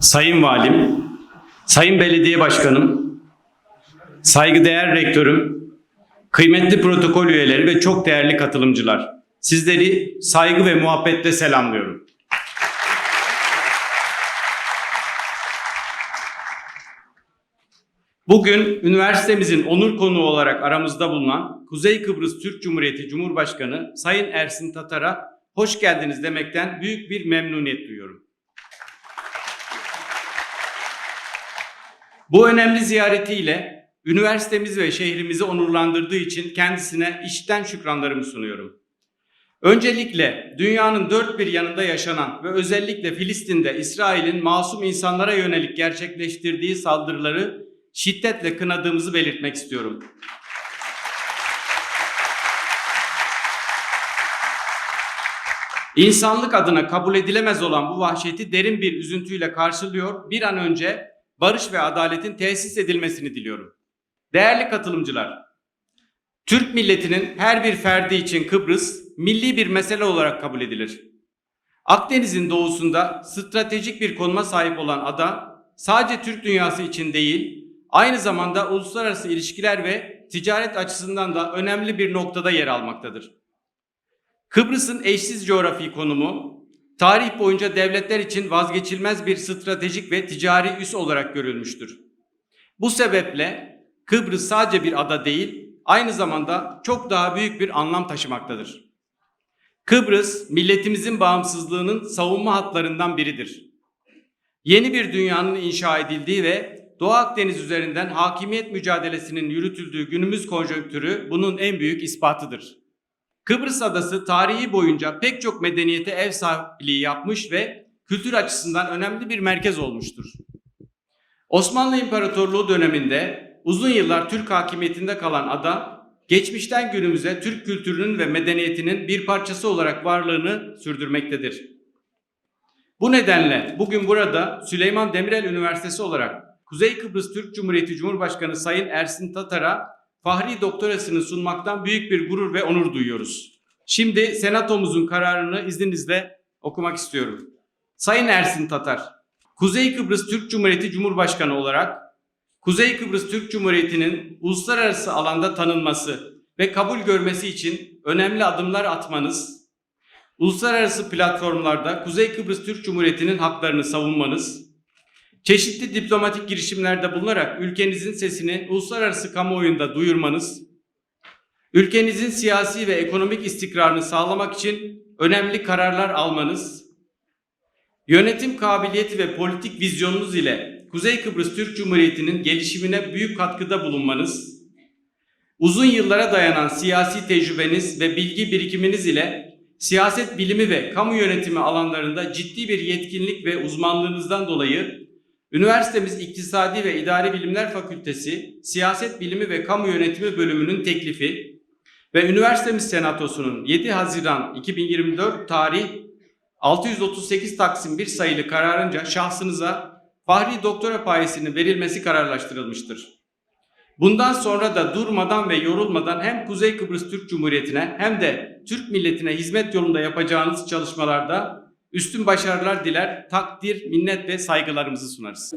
Sayın Valim, Sayın Belediye Başkanım, saygıdeğer rektörüm, kıymetli protokol üyeleri ve çok değerli katılımcılar. Sizleri saygı ve muhabbetle selamlıyorum. Bugün üniversitemizin onur konuğu olarak aramızda bulunan Kuzey Kıbrıs Türk Cumhuriyeti Cumhurbaşkanı Sayın Ersin Tatar'a hoş geldiniz demekten büyük bir memnuniyet duyuyorum. Bu önemli ziyaretiyle üniversitemiz ve şehrimizi onurlandırdığı için kendisine içten şükranlarımı sunuyorum. Öncelikle dünyanın dört bir yanında yaşanan ve özellikle Filistin'de İsrail'in masum insanlara yönelik gerçekleştirdiği saldırıları şiddetle kınadığımızı belirtmek istiyorum. İnsanlık adına kabul edilemez olan bu vahşeti derin bir üzüntüyle karşılıyor. Bir an önce barış ve adaletin tesis edilmesini diliyorum. Değerli katılımcılar, Türk milletinin her bir ferdi için Kıbrıs milli bir mesele olarak kabul edilir. Akdeniz'in doğusunda stratejik bir konuma sahip olan ada sadece Türk dünyası için değil, aynı zamanda uluslararası ilişkiler ve ticaret açısından da önemli bir noktada yer almaktadır. Kıbrıs'ın eşsiz coğrafi konumu, tarih boyunca devletler için vazgeçilmez bir stratejik ve ticari üs olarak görülmüştür. Bu sebeple Kıbrıs sadece bir ada değil, aynı zamanda çok daha büyük bir anlam taşımaktadır. Kıbrıs, milletimizin bağımsızlığının savunma hatlarından biridir. Yeni bir dünyanın inşa edildiği ve Doğu Akdeniz üzerinden hakimiyet mücadelesinin yürütüldüğü günümüz konjonktürü bunun en büyük ispatıdır. Kıbrıs Adası tarihi boyunca pek çok medeniyete ev sahipliği yapmış ve kültür açısından önemli bir merkez olmuştur. Osmanlı İmparatorluğu döneminde uzun yıllar Türk hakimiyetinde kalan ada, geçmişten günümüze Türk kültürünün ve medeniyetinin bir parçası olarak varlığını sürdürmektedir. Bu nedenle bugün burada Süleyman Demirel Üniversitesi olarak Kuzey Kıbrıs Türk Cumhuriyeti Cumhurbaşkanı Sayın Ersin Tatar'a Fahri doktorasını sunmaktan büyük bir gurur ve onur duyuyoruz. Şimdi senatomuzun kararını izninizle okumak istiyorum. Sayın Ersin Tatar, Kuzey Kıbrıs Türk Cumhuriyeti Cumhurbaşkanı olarak Kuzey Kıbrıs Türk Cumhuriyeti'nin uluslararası alanda tanınması ve kabul görmesi için önemli adımlar atmanız, uluslararası platformlarda Kuzey Kıbrıs Türk Cumhuriyeti'nin haklarını savunmanız, çeşitli diplomatik girişimlerde bulunarak ülkenizin sesini uluslararası kamuoyunda duyurmanız, ülkenizin siyasi ve ekonomik istikrarını sağlamak için önemli kararlar almanız, yönetim kabiliyeti ve politik vizyonunuz ile Kuzey Kıbrıs Türk Cumhuriyeti'nin gelişimine büyük katkıda bulunmanız, uzun yıllara dayanan siyasi tecrübeniz ve bilgi birikiminiz ile siyaset bilimi ve kamu yönetimi alanlarında ciddi bir yetkinlik ve uzmanlığınızdan dolayı Üniversitemiz İktisadi ve İdari Bilimler Fakültesi Siyaset Bilimi ve Kamu Yönetimi bölümünün teklifi ve üniversitemiz senatosunun 7 Haziran 2024 tarih 638 Taksim 1 sayılı kararınca şahsınıza Fahri Doktora payesinin verilmesi kararlaştırılmıştır. Bundan sonra da durmadan ve yorulmadan hem Kuzey Kıbrıs Türk Cumhuriyeti'ne hem de Türk milletine hizmet yolunda yapacağınız çalışmalarda üstün başarılar diler, takdir, minnet ve saygılarımızı sunarız.